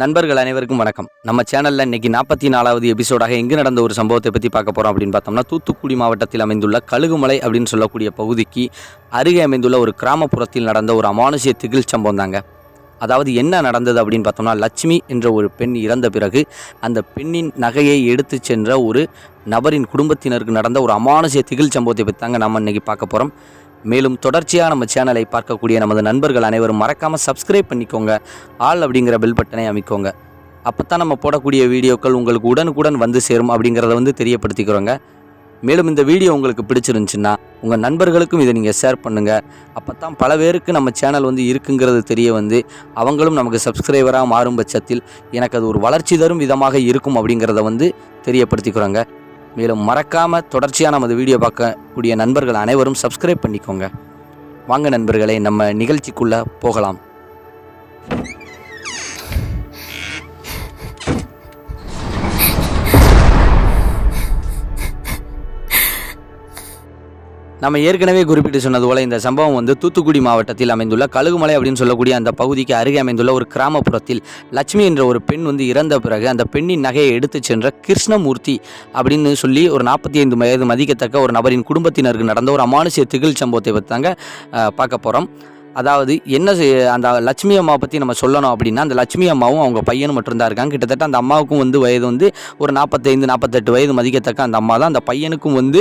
நண்பர்கள் அனைவருக்கும் வணக்கம். நம்ம சேனலில் இன்னைக்கு நாற்பத்தி நாலாவது எபிசோடாக எங்கு நடந்த ஒரு சம்பவத்தை பற்றி பார்க்க போகிறோம் அப்படின்னு பார்த்தோம்னா தூத்துக்குடி மாவட்டத்தில் அமைந்துள்ள கழுகுமலை அப்படின்னு சொல்லக்கூடிய பகுதிக்கு அருகே அமைந்துள்ள ஒரு கிராமப்புறத்தில் நடந்த ஒரு அமானுஷ்ய திகில் சம்பவம் தாங்க. அதாவது என்ன நடந்தது அப்படின்னு பார்த்தோம்னா லட்சுமி என்ற ஒரு பெண் இறந்த பிறகு அந்த பெண்ணின் நகையை எடுத்து சென்ற ஒரு நபரின் குடும்பத்தினருக்கு நடந்த ஒரு அமானுஷ்ய திகில் சம்பவத்தை பற்றி தாங்க நம்ம இன்றைக்கி பார்க்க போகிறோம் மேலும் தொடர்ச்சியாக நம்ம சேனலை பார்க்கக்கூடிய நமது நண்பர்கள் அனைவரும் மறக்காமல் சப்ஸ்கிரைப் பண்ணிக்கோங்க. ஆல் அப்படிங்கிற பெல் பட்டனை அமைக்கோங்க. அப்போ தான் நம்ம போடக்கூடிய வீடியோக்கள் உங்களுக்கு உடனுக்குடன் வந்து சேரும் அப்படிங்கிறத வந்து தெரியப்படுத்திக்கிறோங்க. மேலும் இந்த வீடியோ உங்களுக்கு பிடிச்சிருந்துச்சுன்னா உங்கள் நண்பர்களுக்கும் இதை நீங்கள் ஷேர் பண்ணுங்கள் அப்போ தான் பல பேருக்கு நம்ம சேனல் வந்து இருக்குங்கிறது தெரிய வந்து அவங்களும் நமக்கு சப்ஸ்கிரைபராக மாறும் பட்சத்தில் எனக்கு அது ஒரு வளர்ச்சி தரும் விதமாக இருக்கும் அப்படிங்கிறத வந்து தெரியப்படுத்திக்கிறோங்க. மேலும் மறக்காமல் தொடர்ச்சியாக நமது வீடியோ பார்க்கக்கூடிய நண்பர்கள் அனைவரும் சப்ஸ்கிரைப் பண்ணிக்கோங்க. வாங்க நண்பர்களே நம்ம நிகழ்ச்சிக்குள்ளே போகலாம். நம்ம ஏற்கனவே குறிப்பிட்டு சொன்னது போல இந்த சம்பவம் வந்து தூத்துக்குடி மாவட்டத்தில் அமைந்துள்ள கழுகுமலை அப்படின்னு சொல்லக்கூடிய அந்த பகுதிக்கு அருகே அமைந்துள்ள ஒரு கிராமப்புறத்தில் லட்சுமி என்ற ஒரு பெண் வந்து இறந்த பிறகு அந்த பெண்ணின் நகையை எடுத்துச் சென்ற கிருஷ்ணமூர்த்தி அப்படின்னு சொல்லி ஒரு நாற்பத்தி ஐந்து வயது மதிக்கத்தக்க ஒரு நபரின் குடும்பத்தினருக்கு நடந்த ஒரு அமானுஷ்ய திகில் சம்பவத்தை பற்றி தாங்க பார்க்க போகிறோம் அதாவது என்ன செய்- அந்த லட்சுமி அம்மாவை பற்றி நம்ம சொல்லணும் அப்படின்னா அந்த லட்சுமி அம்மாவும் அவங்க பையனும் மட்டும்தான் இருக்காங்க கிட்டத்தட்ட அந்த அம்மாவுக்கும் வந்து வயது வந்து ஒரு நாற்பத்தைந்து நாற்பத்தெட்டு வயது மதிக்கத்தக்க அந்த அம்மா தான். அந்த பையனுக்கும் வந்து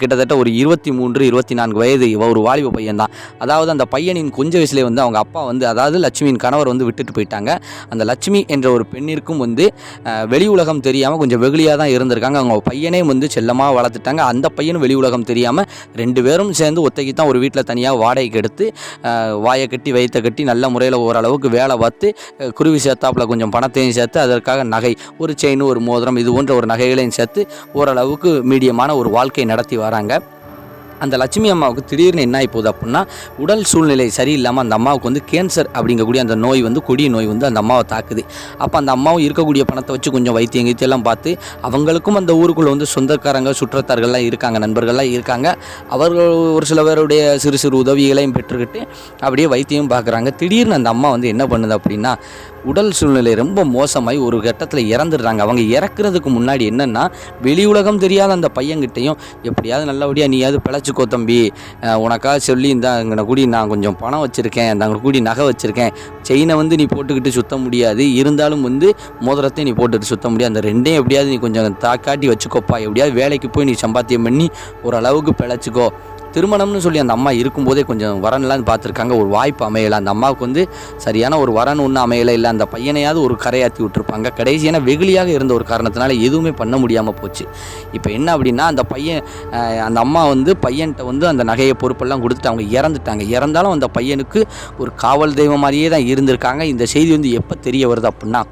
கிட்டத்தட்ட ஒரு இருபத்தி மூன்று இருபத்தி நான்கு வயது இவ ஒரு வாலிப பையன் தான் அதாவது அந்த பையனின் கொஞ்ச வயசுலேயே வந்து அவங்க அப்பா வந்து அதாவது லட்சுமியின் கணவர் வந்து விட்டுட்டு போயிட்டாங்க. அந்த லட்சுமி என்ற ஒரு பெண்ணிற்கும் வந்து வெளி உலகம் தெரியாமல் கொஞ்சம் வெகுளியாக தான் இருந்திருக்காங்க. அவங்க பையனே வந்து செல்லமாக வளர்த்துட்டாங்க. அந்த பையனும் வெளி உலகம் தெரியாமல் ரெண்டு பேரும் சேர்ந்து ஒத்தைக்கு தான் ஒரு வீட்டில் தனியாக வாடகைக்கு எடுத்து வாயை கட்டி வயிற்ற கட்டி நல்ல முறையில் ஓரளவுக்கு வேலை பார்த்து குருவி சேர்த்தாப்புல கொஞ்சம் பணத்தையும் சேர்த்து அதற்காக நகை ஒரு செயின் ஒரு மோதிரம் இது போன்ற ஒரு நகைகளையும் சேர்த்து ஓரளவுக்கு மீடியமான ஒரு வாழ்க்கை நடத்தி வராங்க. அந்த லட்சுமி அம்மாவுக்கு திடீர்னு என்ன ஆகி போகுது அப்படின்னா உடல் சூழ்நிலை சரியில்லாமல் அந்த அம்மாவுக்கு வந்து கேன்சர் அப்படிங்கக்கூடிய அந்த நோய் வந்து கொடிய நோய் வந்து அந்த அம்மாவை தாக்குது. அப்போ அந்த அம்மாவும் இருக்கக்கூடிய பணத்தை வச்சு கொஞ்சம் வைத்தியம் எல்லாம் பார்த்து அவங்களுக்கும் அந்த ஊருக்குள்ளே வந்து சொந்தக்காரங்க சுற்றத்தார்கள்லாம் இருக்காங்க நண்பர்கள்லாம் இருக்காங்க. அவர்கள் ஒரு சில பேருடைய சிறு சிறு உதவிகளையும் பெற்றுக்கிட்டு அப்படியே வைத்தியம் பார்க்குறாங்க திடீர்னு அந்த அம்மா வந்து என்ன பண்ணுது அப்படின்னா உடல் சூழ்நிலை ரொம்ப மோசமாகி ஒரு கட்டத்தில் இறந்துடுறாங்க. அவங்க இறக்குறதுக்கு முன்னாடி என்னென்னா வெளி உலகம் தெரியாத அந்த பையன்கிட்டையும் எப்படியாவது நல்லபடியாக நீயாவது பிழைச்சிக்கோ தம்பி. உனக்காக சொல்லி இந்த அங்கே கூடி நான் கொஞ்சம் பணம் வச்சுருக்கேன். அந்த அங்கே கூடி நகை வச்சுருக்கேன். செயினை வந்து நீ போட்டுக்கிட்டு சுத்த முடியாது. இருந்தாலும் வந்து மோதிரத்தை நீ போட்டுட்டு சுத்த முடியாது. அந்த ரெண்டையும் எப்படியாவது நீ கொஞ்சம் தாக்காட்டி வச்சுக்கோப்பா. எப்படியாவது வேலைக்கு போய் நீ சம்பாத்தியம் பண்ணி ஓரளவுக்கு பிழைச்சிக்கோ. திருமணம்னு சொல்லி அந்த அம்மா இருக்கும்போதே கொஞ்சம் வரன்லாம் பார்த்துருக்காங்க. ஒரு வாய்ப்பு அமையலை. அந்த அம்மாவுக்கு வந்து சரியான ஒரு வரன் ஒன்றும் அமையலை. இல்லை அந்த பையனையாவது ஒரு கரையாத்தி விட்டுருப்பாங்க. கடைசியான வெகுளியாக இருந்த ஒரு காரணத்தினால எதுவுமே பண்ண முடியாமல் போச்சு. இப்போ என்ன அப்படின்னா அந்த பையன் அந்த அம்மா வந்து பையன்கிட்ட வந்து அந்த நகையை பொறுப்பெல்லாம் கொடுத்துட்டு அவங்க இறந்துட்டாங்க. இறந்தாலும் அந்த பையனுக்கு ஒரு காவல் தெய்வம் மாதிரியே தான் இருந்திருக்காங்க. இந்த செய்தி வந்து எப்போ தெரிய வருது அப்படின்னா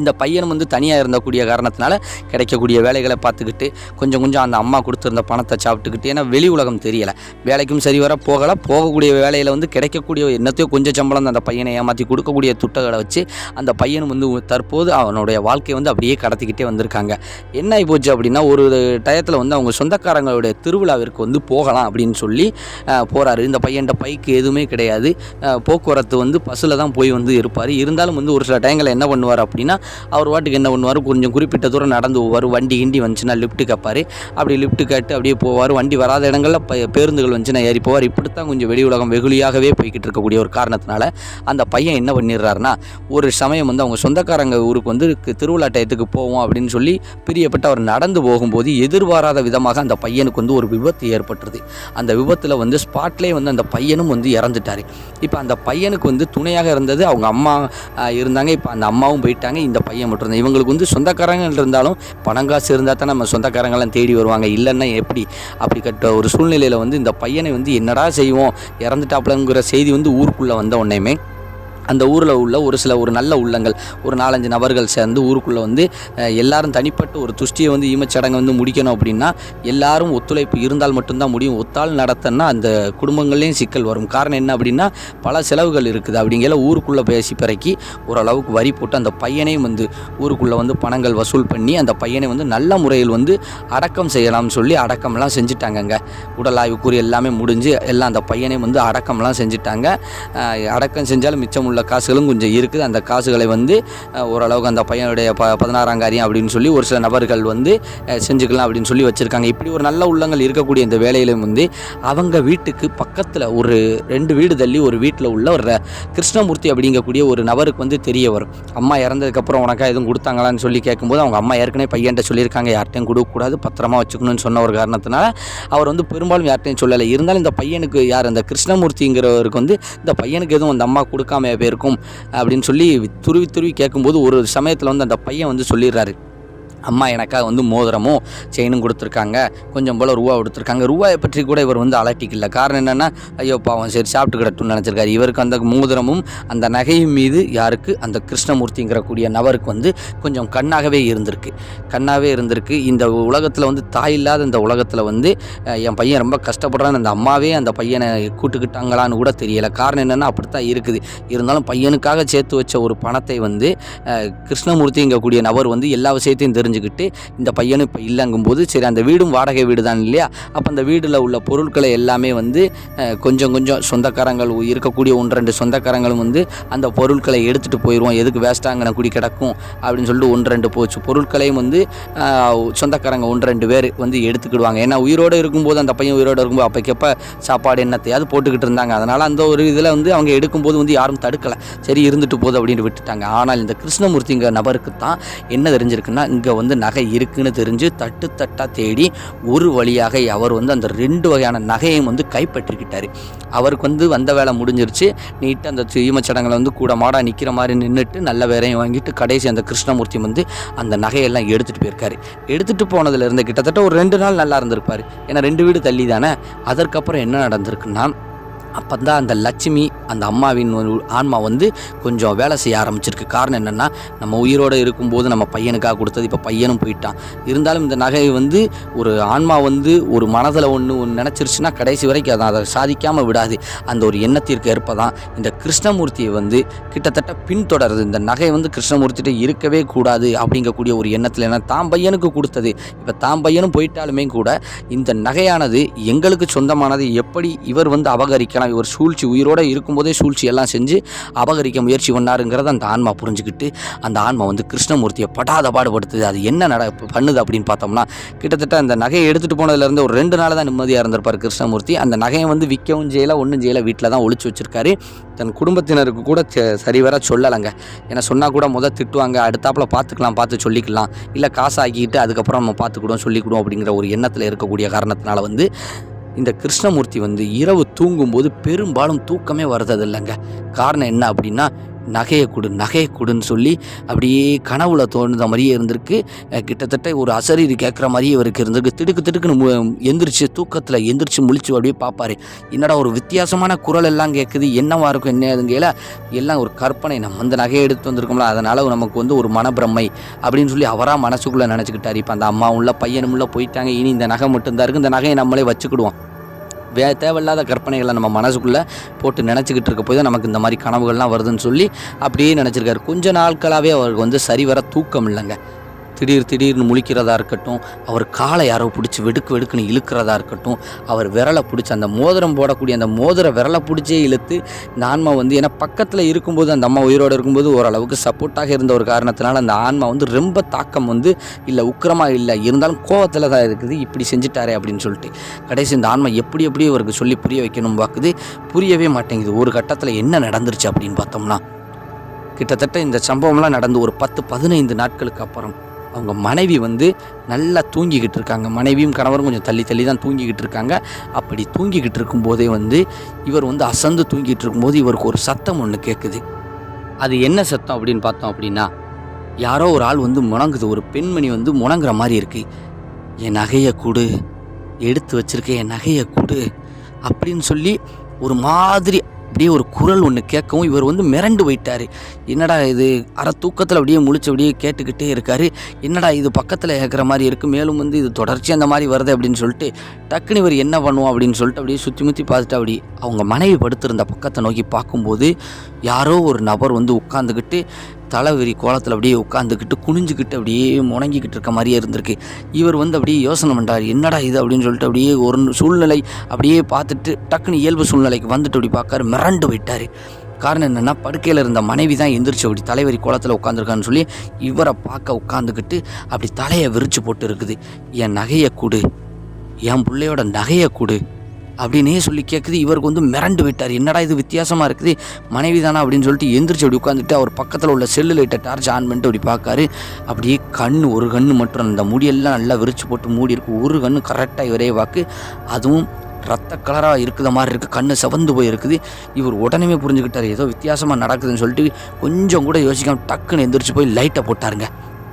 இந்த பையனும் வந்து தனியாக இருந்தக்கூடிய காரணத்தினால கிடைக்கக்கூடிய வேலைகளை பார்த்துக்கிட்டு கொஞ்சம் கொஞ்சம் அந்த அம்மா கொடுத்துருந்த பணத்தை சாப்பிட்டுக்கிட்டு ஏன்னா வெளி உலகம் தெரியலை. வேலைக்கும் சரி வர போகலை போகக்கூடிய வேலையில் வந்து கிடைக்கக்கூடிய என்னத்தையோ கொஞ்சம் சம்பளம் அந்த பையனை ஏமாற்றி கொடுக்கக்கூடிய துட்டகளை வச்சு அந்த பையனும் வந்து தற்போது அவனுடைய வாழ்க்கையை வந்து அப்படியே கடத்திக்கிட்டே வந்திருக்காங்க. என்ன ஆகி போச்சு அப்படின்னா ஒரு டயத்தில் வந்து அவங்க சொந்தக்காரங்களுடைய திருவிழாவிற்கு வந்து போகலாம் அப்படின்னு சொல்லி போகிறாரு இந்த பையன்கிட்ட பைக்கு எதுவுமே கிடையாது. போக்குவரத்து வந்து பஸ்ஸில் தான் போய் வந்து இருப்பார். இருந்தாலும் வந்து ஒரு சில டைங்களில் என்ன பண்ணுவார் அப்படின்னா அவர் வாட்டுக்கு என்ன பண்ணுவார்? கொஞ்சம் குறிப்பிட்ட தூரம் நடந்து போவார். வண்டி கிண்டி வந்துச்சுன்னா லிஃப்ட்டு கேட்பார் அப்படி லிஃப்ட்டு கேட்டு அப்படியே போவார். வண்டி வராத இடங்களில் ப பேருந்துகள் வந்துச்சுன்னா ஏறி போவார். இப்படித்தான் கொஞ்சம் வெளி உலகம் வெகுளியாகவே போய்கிட்டு இருக்கக்கூடிய ஒரு காரணத்தினால அந்த பையன் என்ன பண்ணிடுறாருன்னா ஒரு சமயம் வந்து அவங்க சொந்தக்காரங்க ஊருக்கு வந்து திருவிழா டயத்துக்கு போவோம் அப்படின்னு சொல்லி பிரியப்பட்டு அவர் நடந்து போகும்போது எதிர்பாராத விதமாக அந்த பையனுக்கு வந்து ஒரு விபத்து ஏற்பட்டுருது. அந்த விபத்தில் வந்து ஸ்பாட்லேயே வந்து அந்த பையனும் வந்து இறந்துட்டார். இப்போ அந்த பையனுக்கு வந்து துணையாக இருந்தது அவங்க அம்மா இருந்தாங்க. இப்போ அந்த அம்மாவும் போயிட்டாங்க. இந்த பையன் மட்டும் இருந்தான். இவங்களுக்கு வந்து சொந்தக்காரங்க இருந்தாலும் பணம் காசு இருந்தால் தான் நம்ம சொந்தக்காரங்கெல்லாம் தேடி வருவாங்க. இல்லைன்னா எப்படி? அப்படி கட்ட ஒரு சூழ்நிலையில் வந்து இந்த பையனை வந்து என்னடா செய்வோம்? இறந்துட்டாப்புலங்கிற செய்தி வந்து ஊருக்குள்ளே வந்த உடனேமே அந்த ஊரில் உள்ள ஒரு சில ஒரு நல்ல உள்ளங்கள் ஒரு நாலஞ்சு நபர்கள் சேர்ந்து ஊருக்குள்ளே வந்து எல்லாரும் தனிப்பட்ட ஒரு துஷ்டியை வந்து ஈமச்சடங்கை வந்து முடிக்கணும் அப்படின்னா எல்லாரும் ஒத்துழைப்பு இருந்தால் மட்டும்தான் முடியும். ஒத்தாள் நடத்தன்னா அந்த குடும்பங்கள்லேயும் சிக்கல் வரும். காரணம் என்ன அப்படின்னா பல செலவுகள் இருக்குது. அப்படிங்கிற ஊருக்குள்ளே பேசி பிறக்கி ஓரளவுக்கு வரி போட்டு அந்த பையனையும் வந்து ஊருக்குள்ளே வந்து பணங்கள் வசூல் பண்ணி அந்த பையனை வந்து நல்ல முறையில் வந்து அடக்கம் செய்யலாம்னு சொல்லி அடக்கம்லாம் செஞ்சுட்டாங்கங்க. உடல் ஆய்வுக்கூறி எல்லாமே முடிஞ்சு எல்லாம் அந்த பையனையும் வந்து அடக்கம்லாம் செஞ்சுட்டாங்க. அடக்கம் செஞ்சாலும் மிச்சம் உள்ள காசுகளும் கொஞ்சம் இருக்குது. அந்த காசுகளை வந்து ஓரளவுக்கு அந்த பையனுடைய ப பதினாறாம் காரியம் அப்படின்னு சொல்லி ஒரு சில நபர்கள் வந்து செஞ்சுக்கலாம் அப்படின்னு சொல்லி வச்சுருக்காங்க. இப்படி ஒரு நல்ல உள்ளங்கள் இருக்கக்கூடிய இந்த வேலையிலும் வந்து அவங்க வீட்டுக்கு பக்கத்தில் ஒரு ரெண்டு வீடு தள்ளி ஒரு வீட்டில் உள்ள ஒரு கிருஷ்ணமூர்த்தி அப்படிங்கக்கூடிய ஒரு நபருக்கு வந்து தெரிய வரும். அம்மா இறந்ததுக்கப்புறம் உனக்கா எதுவும் கொடுத்தாங்களான்னு சொல்லி கேட்கும்போது அவங்க அம்மா ஏற்கனவே பையன்ட்ட சொல்லியிருக்காங்க யார்ட்டையும் கொடுக்கக்கூடாது பத்திரமா வச்சுக்கணும்னு சொன்ன ஒரு காரணத்தினால அவர் வந்து பெரும்பாலும் யார்ட்டையும் சொல்லலை. இருந்தாலும் இந்த பையனுக்கு யார் அந்த கிருஷ்ணமூர்த்திங்கிறவருக்கு வந்து இந்த பையனுக்கு எதுவும் அந்த அம்மா கொடுக்காம போயிருக்கும் அப்படின்னு சொல்லி துருவி துருவி கேட்கும்போது ஒரு சமயத்தில் வந்து அந்த பையன் வந்து சொல்லிடுறாரு. அம்மா எனக்காக வந்து மோதிரமும் செயினும் கொடுத்துருக்காங்க. கொஞ்சம் போல் ரூபா கொடுத்துருக்காங்க. ரூபாயை பற்றி கூட இவர் வந்து அலட்டிக்கல. காரணம் என்னென்னா ஐயோ பாவம் சரி சாப்பிட்டு கிடட்டும்னு நினச்சிருக்காரு. இவருக்கு அந்த மோதிரமும் அந்த நகையும் மீது யாருக்கு? அந்த கிருஷ்ணமூர்த்திங்கிற கூடிய நபருக்கு வந்து கொஞ்சம் கண்ணாகவே இருந்திருக்கு. கண்ணாகவே இருந்திருக்கு. இந்த உலகத்தில் வந்து தாய் இல்லாத இந்த உலகத்தில் வந்து என் பையன் ரொம்ப கஷ்டப்படுறான்னு அந்த அம்மாவே அந்த பையனை கூட்டுக்கிட்டாங்களான்னு கூட தெரியலை. காரணம் என்னென்னா அப்படித்தான் இருக்குது. இருந்தாலும் பையனுக்காக சேர்த்து வச்ச ஒரு பணத்தை வந்து கிருஷ்ணமூர்த்திங்கக்கூடிய நபர் வந்து எல்லா விஷயத்தையும் தெரிஞ்சுக்கிட்டு இந்த பையனும் இப்போ இல்லைங்கும்போது சரி அந்த வீடும் வாடகை வீடு தான் இல்லையா? அப்போ அந்த வீடில் உள்ள பொருட்களை எல்லாமே வந்து கொஞ்சம் கொஞ்சம் சொந்தக்காரங்கள் இருக்கக்கூடிய ஒன்று ரெண்டு சொந்தக்காரங்களும் வந்து அந்த பொருட்களை எடுத்துகிட்டு போயிடுவோம் எதுக்கு வேஸ்ட்டாங்கன குடி கிடக்கும் அப்படின்னு சொல்லிட்டு ஒன்று ரெண்டு போச்சு. பொருட்களையும் வந்து சொந்தக்காரங்க ஒன்று ரெண்டு பேர் வந்து எடுத்துக்கிடுவாங்க. ஏன்னா உயிரோடு இருக்கும்போது அந்த பையன் உயிரோடு இருக்கும்போது அப்போக்கப்ப சாப்பாடு என்னத்தையாவது போட்டுக்கிட்டு இருந்தாங்க. அதனால் அந்த ஒரு இதில் வந்து அவங்க எடுக்கும்போது வந்து யாரும் தடுக்கலை. சரி இருந்துட்டு போகுது அப்படின்னு விட்டுட்டாங்க. ஆனால் இந்த கிருஷ்ணமூர்த்திங்கிற நபருக்கு தான் என்ன தெரிஞ்சிருக்குன்னா இங்கே வந்து நகை இருக்குன்னு தெரிஞ்சு தட்டு தட்டாக தேடி ஒரு வழியாக அவர் வந்து அந்த ரெண்டு வகையான நகையும் வந்து கைப்பற்றிக்கிட்டார். அவருக்கு வந்து வந்த வேலை முடிஞ்சிருச்சு. நீட்டாக அந்த ஈமச்சடங்களை வந்து கூட மாடாக நிற்கிற மாதிரி நின்றுட்டு நல்ல வேறையும் வாங்கிட்டு கடைசி அந்த கிருஷ்ணமூர்த்தி வந்து அந்த நகையெல்லாம் எடுத்துகிட்டு போயிருக்காரு. எடுத்துகிட்டு போனதுலேருந்து கிட்டத்தட்ட ஒரு ரெண்டு நாள் நல்லா இருந்திருப்பார். ஏன்னா ரெண்டு வீடு தள்ளி தானே அதற்கப்புறம் என்ன நடந்திருக்குன்னா அப்போ தான் அந்த லட்சுமி அந்த அம்மாவின் ஒரு ஆன்மா வந்து கொஞ்சம் வேலை செய்ய ஆரம்பிச்சிருக்கு. காரணம் என்னென்னா நம்ம உயிரோடு இருக்கும்போது நம்ம பையனுக்காக கொடுத்தது இப்போ பையனும் போயிட்டான். இருந்தாலும் இந்த நகை வந்து ஒரு ஆன்மா வந்து ஒரு மனதில் ஒன்று ஒன்று நினச்சிருச்சுன்னா கடைசி வரைக்கும் அதை அதை சாதிக்காமல் விடாது. அந்த ஒரு எண்ணத்திற்கு ஏற்ப தான் இந்த கிருஷ்ணமூர்த்தியை வந்து கிட்டத்தட்ட பின்தொடருது. இந்த நகை வந்து கிருஷ்ணமூர்த்திகிட்ட இருக்கவே கூடாது அப்படிங்கக்கூடிய ஒரு எண்ணத்தில் ஏன்னா தான் பையனுக்கு கொடுத்தது. இப்போ தான் பையனும் போயிட்டாலுமே கூட இந்த நகையானது எங்களுக்கு சொந்தமானது. எப்படி இவர் வந்து அபகரிக்க அபகரிக்கலாம் இவர் சூழ்ச்சி உயிரோடு இருக்கும்போதே சூழ்ச்சி எல்லாம் செஞ்சு அபகரிக்க முயற்சி பண்ணாருங்கிறத அந்த ஆன்மா புரிஞ்சுக்கிட்டு அந்த ஆன்மா வந்து கிருஷ்ணமூர்த்தியை படாத பாடுபடுத்துது. அது என்ன நட பண்ணுது அப்படின்னு பார்த்தோம்னா கிட்டத்தட்ட அந்த நகையை எடுத்துகிட்டு போனதுலேருந்து ஒரு ரெண்டு நாள் தான் நிம்மதியாக இருந்திருப்பார் கிருஷ்ணமூர்த்தி. அந்த நகையை வந்து விற்கவும் செய்யலை ஒன்றும் செய்யலை. வீட்டில் தான் ஒழிச்சு வச்சிருக்காரு. தன் குடும்பத்தினருக்கு கூட ச- சரிவர சொல்லலைங்க. ஏன்னா சொன்னால் கூட முதல் திட்டுவாங்க அடுத்தாப்பில் பார்த்துக்கலாம் பார்த்து சொல்லிக்கலாம். இல்லை காசு ஆக்கிட்டு அதுக்கப்புறம் நம்ம பார்த்துக்கிடுவோம் சொல்லிக்கிடுவோம் அப்படிங்கிற ஒரு எண்ணத்தில் இருக்கக்கூடிய காரணத்தினால வந்து இந்த கிருஷ்ணமூர்த்தி வந்து இரவு தூங்கும்போது பெரும்பாலும் தூக்கமே வர்றது இல்லைங்க காரணம் என்ன அப்படின்னா நகையை கொடு நகையை கொடுன்னு சொல்லி அப்படியே கனவுல தோணுத மாதிரியே இருந்திருக்கு. கிட்டத்தட்ட ஒரு அசரீர் கேட்குற மாதிரியே இவருக்கு இருந்திருக்கு. திடுக்கு திடுக்குன்னு மு- எந்திரிச்சு தூக்கத்தில் எந்திரிச்சு முழிச்சு அப்படியே பார்ப்பாரு என்னடா ஒரு வித்தியாசமான குரல் எல்லாம் கேட்குது என்னவா இருக்கும் என்ன ஏதுங்கையில எல்லாம் ஒரு கற்பனை. நம்ம அந்த நகையை எடுத்து வந்திருக்கோம்ல. அதனால் நமக்கு வந்து ஒரு மனப்பிரமை அப்படின்னு சொல்லி அவராக மனசுக்குள்ளே நினச்சிக்கிட்டாரு. இப்போ அந்த அம்மா உள்ள பையனும் உள்ள போயிட்டாங்க. இனி இந்த நகை மட்டும்தான் இருக்குது இந்த நகையை நம்மளே வச்சுக்கிடுவோம். வே தேவையில்லாத கற்பனைகளை நம்ம மனசுக்குள்ளே போட்டு நினச்சிக்கிட்டு இருக்க போய் தான் நமக்கு இந்த மாதிரி கனவுகள்லாம் வருதுன்னு சொல்லி அப்படியே நினச்சிருக்காரு. கொஞ்ச நாட்களாகவே அவருக்கு வந்து சரிவர தூக்கம் இல்லைங்க. திடீர் திடீர்னு முழிக்கிறதா இருக்கட்டும் அவர் காலை யாரோ பிடிச்சி வெடுக்கு வெடுக்குன்னு இழுக்கிறதா இருக்கட்டும் அவர் விரலை பிடிச்சி அந்த மோதிரம் போடக்கூடிய அந்த மோதிர விரலை பிடிச்சே இழுத்து இந்த ஆன்மா வந்து ஏன்னா பக்கத்தில் இருக்கும்போது அந்த அம்மா உயிரோடு இருக்கும்போது ஓரளவுக்கு சப்போர்ட்டாக இருந்த ஒரு காரணத்தினால அந்த ஆன்மா வந்து ரொம்ப தாக்கம் வந்து இல்லை உக்கிரமாக இல்லை இருந்தாலும் கோவத்தில் தான் இருக்குது இப்படி செஞ்சுட்டாரே அப்படின்னு சொல்லிட்டு. கடைசி இந்த ஆன்மா எப்படி எப்படி அவருக்கு சொல்லி புரிய வைக்கணும் பார்க்குது புரியவே மாட்டேங்குது. ஒரு கட்டத்தில் என்ன நடந்துருச்சு அப்படின்னு பார்த்தோம்னா கிட்டத்தட்ட இந்த சம்பவம்லாம் நடந்து ஒரு பத்து பதினைந்து நாட்களுக்கு அப்புறம் அவங்க மனைவி வந்து நல்லா தூங்கிக்கிட்டு இருக்காங்க. மனைவியும் கணவரும் கொஞ்சம் தள்ளி தள்ளி தான் தூங்கிக்கிட்டு இருக்காங்க. அப்படி தூங்கிக்கிட்டு இருக்கும்போதே வந்து இவர் வந்து அசந்து தூங்கிட்டு இருக்கும்போது இவருக்கு ஒரு சத்தம் ஒன்று கேட்குது அது என்ன சத்தம் அப்படின்னு பார்த்தோம் அப்படின்னா யாரோ ஒரு ஆள் வந்து முணங்குது. ஒரு பெண்மணி வந்து முணங்குற மாதிரி இருக்குது என் நகையை கொடு. எடுத்து வச்சிருக்க என் நகையை கொடு. அப்படின்னு சொல்லி ஒரு மாதிரி அப்படியே ஒரு குரல் ஒன்று கேட்கவும் இவர் வந்து மிரண்டு போயிட்டார். என்னடா இது? அரை தூக்கத்தில் அப்படியே முழிச்சு அப்படியே கேட்டுக்கிட்டே இருக்கார். என்னடா இது? பக்கத்தில் கேட்குற மாதிரி இருக்குது மேலும் வந்து இது தொடர்ச்சி அந்த மாதிரி வருது அப்படின்னு சொல்லிட்டு டக்குன்னு இவர் என்ன பண்ணுவோம் அப்படின்னு சொல்லிட்டு அப்படியே சுற்றி முற்றி பார்த்துட்டு அப்படி அவங்க மனைவி படுத்திருந்த பக்கத்தை நோக்கி பார்க்கும்போது யாரோ ஒரு நபர் வந்து உட்காந்துக்கிட்டு தலைவிரி கோலத்தில் அப்படியே உட்காந்துக்கிட்டு குனிஞ்சுக்கிட்டு அப்படியே முணங்கிக்கிட்டு இருக்க மாதிரியே இருந்திருக்கு. இவர் வந்து அப்படியே யோசனை பண்ணுறாரு என்னடா இது? அப்படின்னு சொல்லிட்டு அப்படியே ஒரு சூழ்நிலை அப்படியே பார்த்துட்டு டக்குன்னு இயல்பு சூழ்நிலைக்கு வந்துட்டு அப்படி பார்க்காரு மிரண்டு போயிட்டார். காரணம் என்னென்னா படுக்கையில் இருந்த மனைவி தான் எந்திரிச்சு அப்படி தலைவரி கோலத்தில் உட்காந்துருக்கான்னு சொல்லி இவரை பார்க்க உட்காந்துக்கிட்டு அப்படி தலையை விரிச்சு போட்டு இருக்குது. என் நகையை கொடு என் பிள்ளையோட நகையை கொடு அப்படின்னே சொல்லி கேட்குது இவருக்கு வந்து மிரண்டு விட்டார். என்னடா இது வித்தியாசமாக இருக்குது? மனைவி தானா அப்படின்னு சொல்லிட்டு எந்திரிச்சு அப்படி உட்காந்துட்டு அவர் பக்கத்தில் உள்ள செல்லு லைட்டை டார்ச் ஆன் பண்ணிட்டு அப்படி பார்க்காரு. அப்படியே கண் ஒரு கண் மட்டும் அந்த முடியெல்லாம் நல்லா விரிச்சு போட்டு மூடி இருக்கு. ஒரு கண் கரெக்டாக இவரே வாக்கு. அதுவும் ரத்த கலராக இருக்கிற மாதிரி இருக்குது கண்ணு செவந்து போய் இருக்குது இவர் உடனே புரிஞ்சுக்கிட்டார். ஏதோ வித்தியாசமாக நடக்குதுன்னு சொல்லிட்டு கொஞ்சம் கூட யோசிக்காமல் டக்குன்னு எந்திரிச்சு போய் லைட்டை போட்டாருங்க.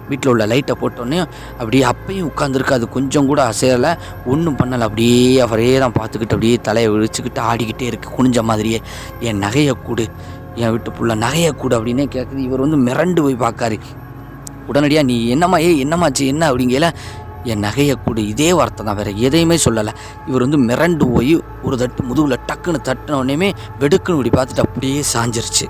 வீட்டில் உள்ள லைட்டை போட்டோன்னே அப்படியே அப்பயும் உட்காந்துருக்கு அது கொஞ்சம் கூட அசையலை ஒன்றும் பண்ணலை. அப்படியே அவரே தான் பார்த்துக்கிட்டு அப்படியே தலையை விழிச்சுக்கிட்டு ஆடிக்கிட்டே இருக்குது குனிஞ்ச மாதிரியே. என் நகையை கூடு. என் வீட்டு புள்ள நகையை கூடு அப்படின்னே கேட்குது இவர் வந்து மிரண்டு போய் பார்க்காரு. உடனடியாக நீ என்னம்மா? ஏ என்னம்மாச்சு? என்ன? அப்படிங்கல. என் நகையை கூட. இதே வார்த்தை தான் வேறு எதையுமே சொல்லலை. இவர் வந்து மிரண்டு போய் ஒரு தட்டு முதுகில் டக்குன்னு தட்டின வெடுக்குன்னு இப்படி பார்த்துட்டு அப்படியே சாஞ்சிருச்சு.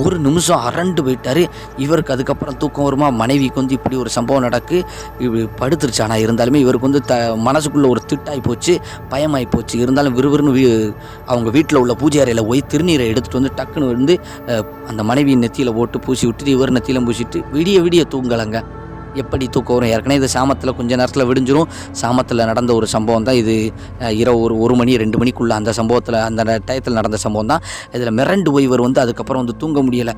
ஒரு நிமிஷம் அரண்டு போயிட்டார். இவருக்கு அதுக்கப்புறம் தூக்கம் வருமா? மனைவிக்கு வந்து இப்படி ஒரு சம்பவம் நடக்கு. இப்படி படுத்துருச்சு. ஆனால் இருந்தாலுமே இவருக்கு வந்து த மனசுக்குள்ளே ஒரு திட்டாகி போச்சு பயமாகி போச்சு. இருந்தாலும் விறுவிறுன்னு வீ அவங்க வீட்டில் உள்ள பூஜை அறையில் போய் திருநீரை எடுத்துகிட்டு வந்து டக்குன்னு வந்து அந்த மனைவியின் நெத்தியில் போட்டு பூசி விட்டுட்டு இவர் நெத்தியில பூசிட்டு விடிய விடிய தூங்கலைங்க. எப்படி தூக்கம் வரும்? ஏற்கனவே இது சாமத்தில் கொஞ்சம் நேரத்தில் விடிஞ்சிரும். சாமத்தில் நடந்த ஒரு சம்பவம் தான் இது. இரவு ஒரு ஒரு மணி ரெண்டு மணிக்குள்ளே அந்த சம்பவத்தில் அந்த டயத்தில் நடந்த சம்பவம் தான். இதில் மிரண்டு போய் இவர் வந்து அதுக்கப்புறம் வந்து தூங்க முடியலை.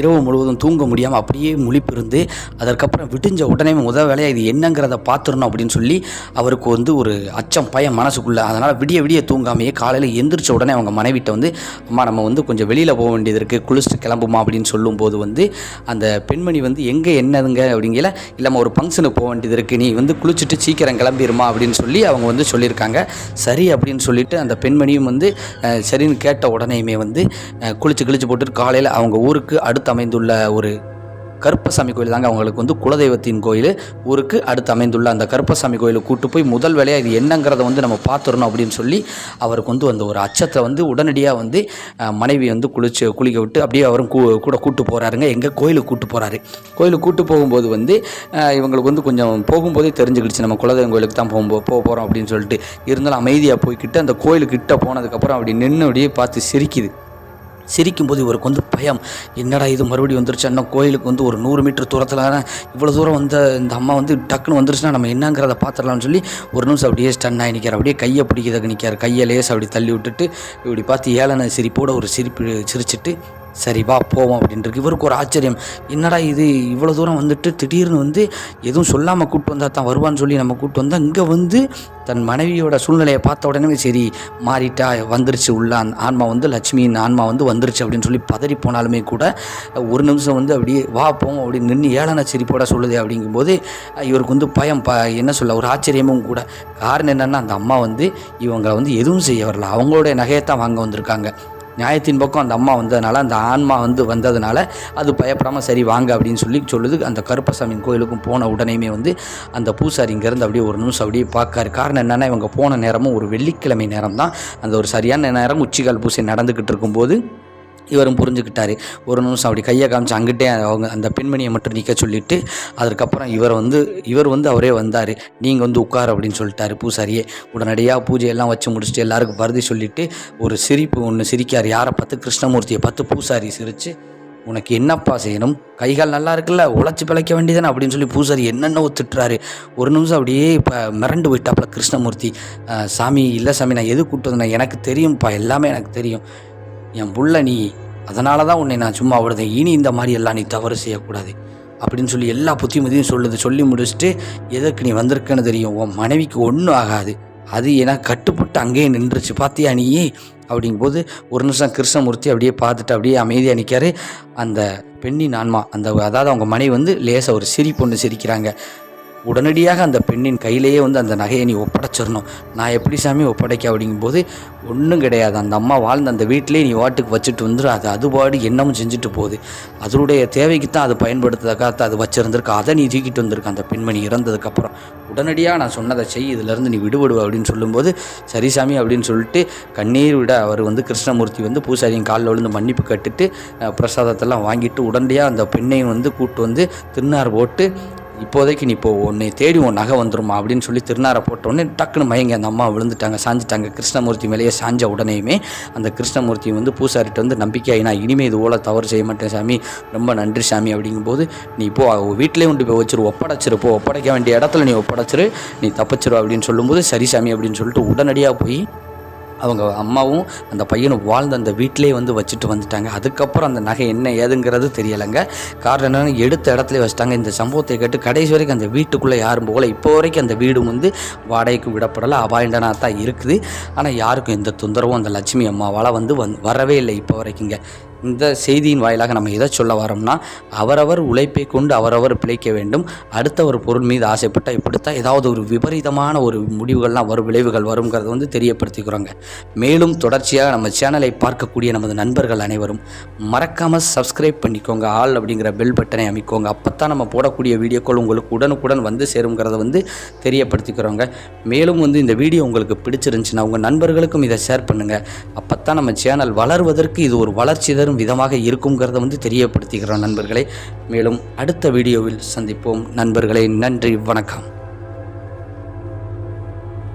இரவு முழுவதும் தூங்க முடியாமல் அப்படியே முழிப்பிருந்து அதற்கப்புறம் விடிஞ்ச உடனே முதல் வேலையாக இது என்னங்கிறத பார்த்துடணும் அப்படின்னு சொல்லி அவருக்கு வந்து ஒரு அச்சம் பயம் மனசுக்குள்ளே. அதனால் விடிய விடிய தூங்காமையே காலையில் எந்திரிச்ச உடனே அவங்க மனைவிட்ட வந்து அம்மா நம்ம வந்து கொஞ்சம் வெளியில் போக வேண்டியது இருக்குது குளிச்சுட்டு கிளம்புமா? அப்படின்னு சொல்லும்போது வந்து அந்த பெண்மணி வந்து எங்கே என்னதுங்க? அப்படிங்கிற இல்லாமல் ஒரு ஃபங்க்ஷனுக்கு போக வேண்டியது இருக்குது நீ வந்து குளிச்சுட்டு சீக்கிரம் கிளம்பிடுமா அப்படின்னு சொல்லி அவங்க வந்து சொல்லியிருக்காங்க. சரி அப்படின்னு சொல்லிட்டு அந்த பெண்மணியும் வந்து சரின்னு கேட்ட உடனேயுமே வந்து குளிச்சு கிழிச்சு போட்டுட்டு காலையில் அவங்க ஊருக்கு அடுத்து அமைந்துள்ள ஒரு கருப்பசாமி கோயில் தாங்க அவங்களுக்கு வந்து குலதெய்வத்தின் கோயில். ஊருக்கு அடுத்து அமைந்துள்ள அந்த கருப்பசாமி கோயிலுக்கு கூட்டு போய் முதல் வேலையாக இது என்னங்கிறத வந்து நம்ம பார்த்துடணும் அப்படின்னு சொல்லி அவருக்கு வந்து அந்த ஒரு அச்சத்தை வந்து உடனடியாக வந்து மனைவி வந்து குளிச்சு குளிக்க விட்டு அப்படியே அவரும் கூ கூட கூட்டு போகிறாருங்க எங்கே கோயிலுக்கு கூட்டு போகிறாரு கோயிலுக்கு கூட்டு போகும்போது வந்து இவங்களுக்கு வந்து கொஞ்சம் போகும்போதே தெரிஞ்சுக்கிடுச்சு. நம்ம குலதெய்வம் கோயிலுக்கு தான் போகும்போது போக போகிறோம் அப்படின்னு சொல்லிட்டு. இருந்தாலும் அமைதியாக போய்கிட்டு அந்த கோயிலுக்கிட்ட போனதுக்கப்புறம் அப்படி நின்று அப்படியே பார்த்து சிரிக்குது. சிரிக்கும்போது இவருக்கு வந்து பயம். என்னடா இது? மறுபடியும் வந்துருச்சு. இன்னும் கோயிலுக்கு வந்து ஒரு நூறு மீட்டர் தூரத்தில் இவ்வளோ தூரம் வந்த இந்த அம்மா வந்து டக்குன்னு வந்துருச்சுன்னா நம்ம என்னங்கிறத பார்த்துடலாம்னு சொல்லி ஒரு நிமிஷம் அப்படியே ஸ்டன் ஆகி நிற்கிறார் அப்படியே கையை பிடிக்கிறதுக்கு நிற்கிறார் கையை லேஸ் அப்படி தள்ளி விட்டுட்டு இப்படி பார்த்து ஏளன சிரிப்போட ஒரு சிரிப்பு சிரிச்சிட்டு சரி வா போவோம் அப்படின்ட்டு இவருக்கு ஒரு ஆச்சரியம். என்னடா இது இவ்வளோ தூரம் வந்துட்டு திடீர்னு வந்து எதுவும் சொல்லாமல் கூப்பிட்டு வந்தால் தான் வருவான்னு சொல்லி நம்ம கூப்பிட்டு வந்தால் இங்கே வந்து தன் மனைவியோட சூழ்நிலையை பார்த்த உடனே சரி மாறிட்டா வந்துருச்சு உள்ள ஆன்மா வந்து லட்சுமியின் ஆன்மா வந்து வந்துருச்சு அப்படின்னு சொல்லி பதறி போனாலுமே கூட ஒரு நிமிஷம் வந்து அப்படியே வா போவோம் அப்படின்னு நின்று ஏளன சிரிப்போட சொல்லுது அப்படிங்கும்போது இவருக்கு வந்து பயம் ப என்ன சொல்ல ஒரு ஆச்சரியமும் கூட. காரணம் என்னென்னா அந்த அம்மா வந்து இவங்களை வந்து எதுவும் செய்ய வரல. அவங்களுடைய நகையைத்தான் வாங்க வந்திருக்காங்க. நியாயத்தின் பக்கம் அந்த அம்மா வந்ததுனால அந்த ஆன்மா வந்து வந்ததுனால அது பயப்படாமல் சரி வாங்க அப்படின்னு சொல்லி சொல்லுது. அந்த கருப்பசாமி கோயிலுக்கும் போன உடனேயுமே வந்து அந்த பூசாரி இங்கேருந்து அப்படியே ஒரு நிமிஷம் அப்படியே பார்க்காரு. காரணம் என்னென்னா இவங்க போன நேரமும் ஒரு வெள்ளிக்கிழமை நேரம் தான் அந்த ஒரு சரியான நேரம் உச்சிகால் பூசை நடந்துக்கிட்டு இருக்கும்போது இவரும் புரிஞ்சுக்கிட்டாரு. ஒரு நிமிஷம் அப்படி கையை காமிச்சு அங்கிட்டே அவங்க அந்த பெண்மணியை மட்டும் நிற்க சொல்லிட்டு அதுக்கப்புறம் இவர் வந்து இவர் வந்து அவரே வந்தார். நீங்கள் வந்து உட்கார் அப்படின்னு சொல்லிட்டாரு பூசாரியே. உடனடியாக பூஜையெல்லாம் வச்சு முடிச்சுட்டு எல்லாருக்கும் பருதி சொல்லிட்டு ஒரு சிரிப்பு ஒன்று சிரிக்கார். யாரை பார்த்து? கிருஷ்ணமூர்த்தியை பார்த்து பூசாரி சிரித்து உனக்கு என்னப்பா செய்யணும்? கைகால் நல்லா இருக்குல்ல? உழைச்சி பிழைக்க வேண்டியதானே அப்படின்னு சொல்லி பூசாரி என்னென்ன திட்டுறாரு. ஒரு நிமிஷம் அப்படியே இப்போ மிரண்டு போயிட்டாப்புல கிருஷ்ணமூர்த்தி. சாமி இல்லை சாமி நான் எது கூப்பிட்டு வந்தேன் எனக்கு தெரியும்ப்பா. எல்லாமே எனக்கு தெரியும். என் புள்ள நீ அதனால தான் உன்னை நான் சும்மா விடுதேன். இனி இந்த மாதிரி எல்லாம் நீ தவறு செய்யக்கூடாது. அப்படின்னு சொல்லி எல்லா புத்திமதியும் சொல்லுது. சொல்லி முடிச்சுட்டு எதற்கு நீ வந்திருக்கன்னு தெரியும். உன் மனைவிக்கு ஒன்றும் ஆகாது. அது ஏன்னா கட்டுப்பட்டு அங்கேயே நின்றுச்சு. பார்த்தியா நீ? அப்படிங்கும்போது ஒரு நிமிஷம் கிருஷ்ணமூர்த்தி அப்படியே பார்த்துட்டு அப்படியே அமைதியாக நிற்காரு அந்த பெண்ணின் ஆன்மா அந்த அதாவது அவங்க மனைவி வந்து லேசாக ஒரு சிரிப்பு ஒன்று சிரிக்கிறாங்க. உடனடியாக அந்த பெண்ணின் கையிலேயே வந்து அந்த நகையை நீ ஒப்படைச்சிடணும். நான் எப்படி சாமி ஒப்படைக்க அப்படிங்கும்போது ஒன்றும் கிடையாது. அந்த அம்மா வாழ்ந்த அந்த வீட்டிலே நீ வாட்டுக்கு வச்சுட்டு வந்துரு. அது அதுபாடு என்னமும் செஞ்சுட்டு போகுது. அதனுடைய தேவைக்கு தான் அது பயன்படுத்துறதுக்காக அது வச்சுருந்துருக்கு. அதை நீ தூக்கிட்டு வந்திருக்க. அந்த பெண்மணி இறந்ததுக்கப்புறம் உடனடியாக நான் சொன்னதை செய் இதிலேருந்து நீ விடுபடுவ அப்படின்னு சொல்லும்போது சரி சாமி அப்படின்னு சொல்லிட்டு கண்ணீர் விட அவர் வந்து கிருஷ்ணமூர்த்தி வந்து பூசாரியின் காலில் விழுந்து மன்னிப்பு கட்டுட்டு பிரசாதத்தெல்லாம் வாங்கிட்டு உடனடியாக அந்த பெண்ணையும் வந்து கூட்டு வந்து திருநார் போட்டு இப்போதைக்கு நீ இப்போ உன்னை தேடி உன் நகை வந்துருமா அப்படின்னு சொல்லி திருநாரை போட்டோடனே டக்குன்னு மயங்கி அந்த அம்மா விழுந்துட்டாங்க. சாஞ்சிட்டாங்க. கிருஷ்ணமூர்த்தி மேலேயே சாஞ்ச உடனேயுமே அந்த கிருஷ்ணமூர்த்தி வந்து பூசாரிட்ட வந்து நம்பிக்கையாகி நான் இனிமேல் இது போல தவறு செய்ய மாட்டேன் சாமி ரொம்ப நன்றி சாமி அப்படிங்கும்போது நீ இப்போ வீட்டிலே உண்டு போய் வச்சிரு ஒப்படைச்சிரு போ ஒப்படைக்க வேண்டிய இடத்துல நீ ஒப்படைச்சிரு நீ தப்பிச்சிரு அப்படின்னு சொல்லும்போது சரி சாமி அப்படின்னு சொல்லிட்டு உடனடியாக போய் அவங்க அம்மாவும் அந்த பையனும் வாழ்ந்த அந்த வீட்டிலே வந்து வச்சுட்டு வந்துட்டாங்க. அதுக்கப்புறம் அந்த நகை என்ன ஏதுங்கிறது தெரியலைங்க. காரணம் என்னென்னு எடுத்த இடத்துல வச்சுட்டாங்க. இந்த சம்பவத்தை கேட்டு கடைசி வரைக்கும் அந்த வீட்டுக்குள்ளே யாரும் போகல. இப்போ வரைக்கும் அந்த வீடும் வந்து வாடகைக்கு விடப்படலை. அபாயண்டனாக தான் இருக்குது. ஆனால் யாருக்கும் எந்த தொந்தரவும் அந்த லட்சுமி அம்மாவால் வந்து வந் வரவே இல்லை இப்போ வரைக்குங்க இந்த செய்தியின் வாயிலாக நம்ம எதை சொல்ல வரோம்னா அவரவர் உழைப்பை கொண்டு அவரவர் பிழைக்க வேண்டும். அடுத்த ஒரு பொருள் மீது ஆசைப்பட்டால் இப்படித்தான் ஏதாவது ஒரு விபரீதமான ஒரு முடிவுகள்லாம் வரும் விளைவுகள் வருங்கிறத வந்து தெரியப்படுத்திக்கிறோங்க. மேலும் தொடர்ச்சியாக நம்ம சேனலை பார்க்கக்கூடிய நமது நண்பர்கள் அனைவரும் மறக்காமல் சப்ஸ்கிரைப் பண்ணிக்கோங்க ஆல் அப்படிங்கிற பெல் பட்டனை அமைக்கோங்க. அப்போ தான் நம்ம போடக்கூடிய வீடியோக்கள் உங்களுக்கு உடனுக்குடன் வந்து சேருங்கிறத வந்து தெரியப்படுத்திக்கிறோங்க. மேலும் வந்து இந்த வீடியோ உங்களுக்கு பிடிச்சிருந்துச்சுன்னா உங்கள் நண்பர்களுக்கும் இதை ஷேர் பண்ணுங்கள் அப்போ தான் நம்ம சேனல் வளர்வதற்கு இது ஒரு வளர்ச்சி தரும் விதமாக இருக்குங்கிறத வந்து தெரியப்படுத்துகிறோம் நண்பர்களே. மேலும் அடுத்த வீடியோவில் சந்திப்போம். நண்பர்களே நன்றி வணக்கம்.